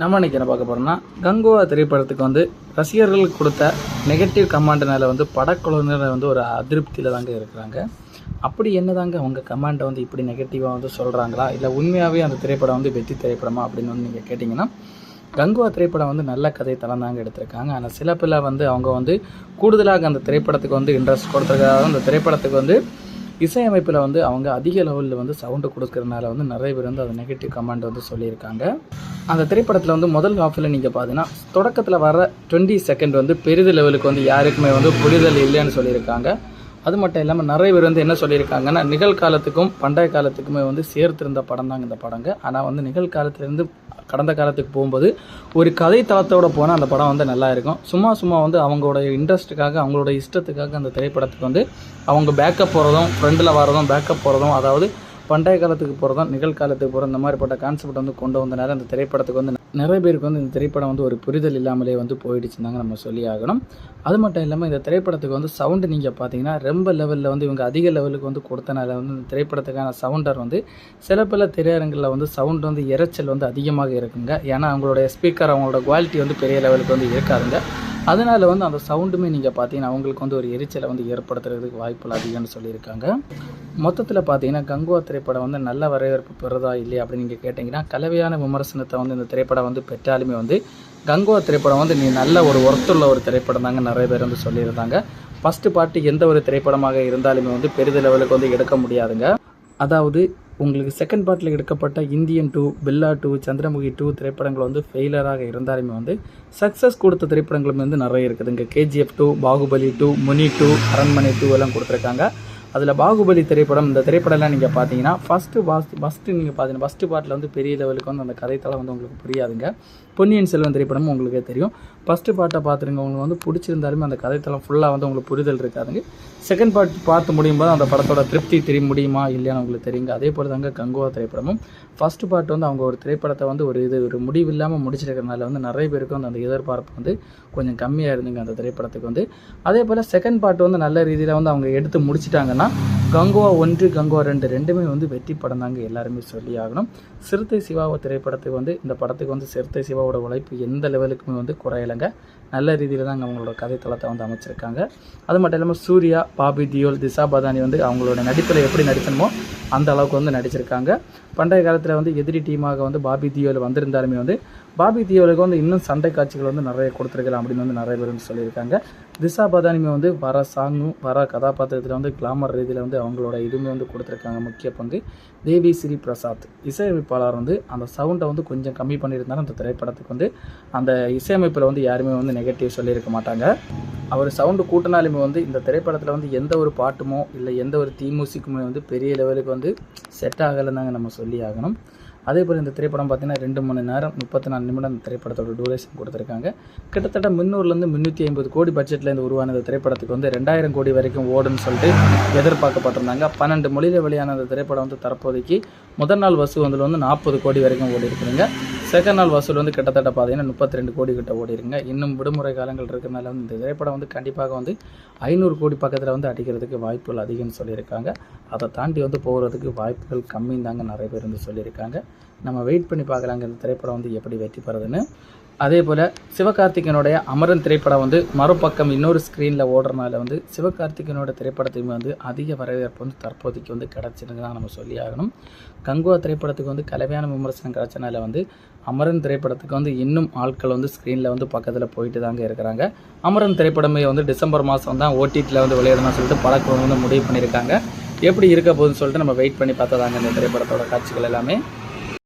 நம்ம இன்னைக்கு என்ன பார்க்க போகிறோம்னா கங்குவா திரைப்படத்துக்கு வந்து ரசிகர்கள் கொடுத்த நெகட்டிவ் கமாண்டினால் வந்து படக்குழுவினர் வந்து ஒரு அதிருப்தியில் தாங்க இருக்கிறாங்க. அப்படி என்னதாங்க அவங்க கமாண்டை வந்து இப்படி நெகட்டிவாக வந்து சொல்கிறாங்களா இல்லை உண்மையாகவே அந்த திரைப்படம் வந்து வெற்றி திரைப்படமா அப்படின்னு வந்து நீங்கள் கேட்டிங்கன்னா கங்குவா திரைப்படம் வந்து நல்ல கதை தளம் தாங்க எடுத்திருக்காங்க. ஆனால் சில பிள்ளை வந்து அவங்க வந்து கூடுதலாக அந்த திரைப்படத்துக்கு வந்து இன்ட்ரெஸ்ட் கொடுத்துருக்காக அந்த திரைப்படத்துக்கு வந்து இசையமைப்பில் வந்து அவங்க அதிக லெவலில் வந்து சவுண்டு கொடுக்கறதுனால வந்து நிறைய பேர் வந்து அது நெகட்டிவ் கமெண்ட் வந்து சொல்லியிருக்காங்க. அந்த திரைப்படத்தில் வந்து முதல் ஹாஃபில் நீங்கள் பார்த்தீங்கன்னா தொடக்கத்தில் வர டுவெண்ட்டி செகண்ட் வந்து பெரிது லெவலுக்கு வந்து யாருக்குமே வந்து புரிதல் இல்லைன்னு சொல்லியிருக்காங்க. அது மட்டும் இல்லாமல் நிறைய பேர் வந்து என்ன சொல்லியிருக்காங்கன்னா நிகழ்காலத்துக்கும் பண்டைய காலத்துக்குமே வந்து சேர்த்திருந்த படம் தாங்க இந்த படங்க. ஆனால் வந்து நிகழ்காலத்துலேருந்து கடந்த காலத்துக்கு போகும்போது ஒரு கதை தளத்தோட போனால் அந்த படம் வந்து நல்லா இருக்கும். சும்மா சும்மா வந்து அவங்களோட இன்ட்ரெஸ்ட்டுக்காக அவங்களோட இஷ்டத்துக்காக அந்த திரைப்படத்துக்கு வந்து அவங்க பேக்கப் போகிறதும் ஃப்ரெண்டில் வரதும் பேக்கப் போகிறதும் அதாவது பண்டைய காலத்துக்கு போகிறதும் நிகழ்காலத்துக்கு போகிற இந்த மாதிரிப்பட்ட கான்செப்ட் வந்து கொண்டு வந்தனால அந்த திரைப்படத்துக்கு வந்து நிறைய பேருக்கு வந்து இந்த திரைப்படம் வந்து ஒரு புரிதல் இல்லாமலே வந்து போயிடுச்சுன்னு நம்ம சொல்லி ஆகணும். அது மட்டும் இல்லாமல் இந்த திரைப்படத்துக்கு வந்து சவுண்டு நீங்கள் பார்த்தீங்கன்னா ரொம்ப லெவலில் வந்து இவங்க அதிக லெவலுக்கு வந்து கொடுத்தனால வந்து இந்த திரைப்படத்துக்கான சவுண்டர் வந்து சில பல திரையரங்களில் வந்து சவுண்ட் வந்து இரைச்சல் வந்து அதிகமாக இருக்குங்க. ஏன்னா அவங்களோட ஸ்பீக்கர் அவங்களோட குவாலிட்டி வந்து பெரிய லெவலுக்கு வந்து இருக்காதுங்க. அதனால் வந்து அந்த சவுண்டுமே நீங்கள் பார்த்தீங்கன்னா அவங்களுக்கு வந்து ஒரு எரிச்சலை வந்து ஏற்படுத்துறதுக்கு வாய்ப்புகள் அதிகம்னு சொல்லியிருக்காங்க. மொத்தத்தில் பார்த்தீங்கன்னா கங்குவா திரைப்படம் வந்து நல்ல வரவேற்பு பெறுதா இல்லையா அப்படின்னு நீங்கள் கேட்டிங்கன்னா கலவையான விமர்சனத்தை வந்து இந்த திரைப்படம் வந்து பெற்றாலுமே வந்து கங்குவா திரைப்படம் வந்து நீ நல்ல ஒரு ஒர்த்துள்ள ஒரு திரைப்படம் தாங்க நிறைய பேர் வந்து சொல்லியிருந்தாங்க. ஃபஸ்ட்டு பாட்டு எந்த ஒரு திரைப்படமாக இருந்தாலுமே வந்து பெரிது லெவலுக்கு வந்து எடுக்க முடியாதுங்க. அதாவது உங்களுக்கு செகண்ட் பார்ட்டில் எடுக்கப்பட்ட Indian two Billa two Chandramukhi two திரைப்படங்கள் வந்து ஃபெயிலராக இருந்தாலுமே வந்து சக்ஸஸ் கொடுத்த திரைப்படங்களும் வந்து நிறைய இருக்குதுங்க. KGF two Baahubali two Muni two Aranmanai two எல்லாம் கொடுத்துருக்காங்க. அதில் பாகுபலி திரைப்படம் இந்த திரைப்படம்லாம் நீங்கள் பார்த்தீங்கன்னா ஃபஸ்ட்டு ஃபஸ்ட் ஃபஸ்ட்டு நீங்கள் பார்த்தீங்கன்னா ஃபஸ்ட்டு பார்ட்டில் வந்து பெரிய லெவலுக்கு வந்து அந்த கதைத்தளம் வந்து உங்களுக்கு புரியாதுங்க. பொன்னியின் செல்வன் திரைப்படமும் உங்களுக்கே தெரியும். ஃபஸ்ட்டு பாட்டை பார்த்துருங்க உங்களுக்கு வந்து பிடிச்சிருந்தாலுமே அந்த கதைத்தளம் ஃபுல்லாக வந்து உங்களுக்கு புரிதல் இருக்காதுங்க. செகண்ட் பார்ட் பார்த்து முடியும் போது அந்த படத்தோட திருப்தி தெரிய முடியுமா இல்லையான்னு உங்களுக்கு தெரியுங்க. அதே போல் தாங்க கங்குவா திரைப்படமும். ஃபஸ்ட்டு பார்ட் வந்து அவங்க ஒரு திரைப்படத்தை வந்து ஒரு இது ஒரு முடிவு இல்லாமல் முடிச்சிருக்கிறனால வந்து நிறைய பேருக்கு வந்து அந்த எதிர்பார்ப்பு வந்து கொஞ்சம் கம்மியாக இருந்துங்க அந்த திரைப்படத்துக்கு வந்து. அதே போல் செகண்ட் பார்ட் வந்து நல்ல ரீதியில் வந்து அவங்க எடுத்து முடிச்சிட்டாங்கன்னா கங்குவா ஒன்று கங்குவா ரெண்டு ரெண்டுமே வந்து வெற்றி படம் தாங்க எல்லாருமே சொல்லி ஆகணும். சிறுத்தை சிவாவை திரைப்படத்துக்கு வந்து இந்த படத்துக்கு வந்து சிறுத்தை சிவாவோட உழைப்பு எந்த லெவலுக்குமே வந்து குறையலைங்க. நல்ல ரீதியில் தாங்க அவங்களோட கதைத்தளத்தை வந்து அமைச்சிருக்காங்க. அது மட்டும் இல்லாமல் சூர்யா பாபி தியோல் திசா பதானி வந்து அவங்களோட நடிப்பில் எப்படி நடிக்கணுமோ அந்த அளவுக்கு வந்து நடிச்சிருக்காங்க. பண்டைய காலத்தில் வந்து எதிரி டீமாக வந்து பாபி தியோவில் வந்திருந்தாலுமே வந்து பாபி தியோலுக்கு வந்து இன்னும் சண்டை காட்சிகள் வந்து நிறைய கொடுத்துருக்கலாம் அப்படின்னு வந்து நிறைய பேர் வந்து சொல்லியிருக்காங்க. திசா பதானிமே வந்து வர சாங்கும் வர கதாபாத்திரத்தில் வந்து கிளாமர் ரீதியில் வந்து அவங்களோட இதுவுமே வந்து கொடுத்துருக்காங்க முக்கிய பங்கு. தேவி ஸ்ரீ பிரசாத் இசையமைப்பாளர் வந்து அந்த சவுண்டை வந்து கொஞ்சம் கம்மி பண்ணியிருந்தாலும் அந்த திரைப்படத்துக்கு வந்து அந்த இசையமைப்பில் வந்து யாருமே வந்து நெகட்டிவ் சொல்லியிருக்க மாட்டாங்க. அவர் சவுண்டு கூட்டினாலுமே வந்து இந்த திரைப்படத்தில் வந்து எந்த ஒரு பாட்டுமோ இல்லை எந்த ஒரு தீமூசிக்குமே வந்து பெரிய லெவலுக்கு வந்து செட் ஆகலைன்னாங்க நம்ம சொல்லி ஆகணும். அதே போல் இந்த திரைப்படம் பார்த்தீங்கன்னா ரெண்டு மணி நேரம் முப்பத்தி நாலு நிமிடம் இந்த திரைப்படத்தோட டூரேஷன் கொடுத்துருக்காங்க. கிட்டத்தட்ட முந்நூறுலேருந்து முந்நூற்றி ஐம்பது கோடி பட்ஜெட்லேருந்து உருவான இந்த திரைப்படத்துக்கு வந்து ரெண்டாயிரம் கோடி வரைக்கும் ஓடுன்னு சொல்லிட்டு எதிர்பார்க்கப்பட்டிருந்தாங்க. பன்னெண்டு மொழியில் வெளியான அந்த திரைப்படம் வந்து தற்போதைக்கு முதல் நாள் வசூல் வந்து வந்து நாற்பது கோடி வரைக்கும் ஓடி இருக்கிறாங்க செகண்ட் நாள் வசூல் வந்து கிட்டத்தட்ட பார்த்தீங்கன்னா முப்பத்தி ரெண்டு கோடி கிட்ட ஓடிடுங்க இன்னும் விடுமுறை காலங்கள் இருக்கிறனால வந்து இந்த திரைப்படம் வந்து கண்டிப்பாக வந்து ஐநூறு கோடி பக்கத்தில் வந்து அடிக்கிறதுக்கு வாய்ப்புகள் அதிகம்னு சொல்லியிருக்காங்க. அதை தாண்டி வந்து போகிறதுக்கு வாய்ப்புகள் கம்மின்னு தாங்க நிறைய பேர் வந்து சொல்லியிருக்காங்க. நம்ம வெயிட் பண்ணி பார்க்கலாங்க இந்த திரைப்படம் வந்து எப்படி வெற்றி பெறுதுன்னு. அதே போல் சிவகார்த்திகேயனுடைய அமரன் திரைப்படம் வந்து மறுபக்கம் இன்னொரு ஸ்க்ரீனில் ஓடுறனால வந்து சிவகார்த்திகனோட திரைப்படத்துக்கு வந்து அதிக வரவேற்பு வந்து தற்போதைக்கு வந்து கிடச்சிருக்கு தான் நம்ம சொல்லி ஆகணும். கங்குவா திரைப்படத்துக்கு வந்து கலவையான விமர்சனம் கிடச்சனால வந்து அமரன் திரைப்படத்துக்கு வந்து இன்னும் ஆட்கள் வந்து ஸ்க்ரீனில் வந்து பக்கத்தில் போயிட்டு தாங்க இருக்கிறாங்க. அமரன் திரைப்படமே வந்து டிசம்பர் மாதம் தான் ஓடிடியில் வந்து விளையாடணும்னு சொல்லிட்டு பழக்கம் வந்து முடிவு பண்ணியிருக்காங்க. எப்படி இருக்க போகுதுன்னு சொல்லிட்டு நம்ம வெயிட் பண்ணி பார்த்ததாங்க இந்த திரைப்படத்தோட காட்சிகள் எல்லாமே.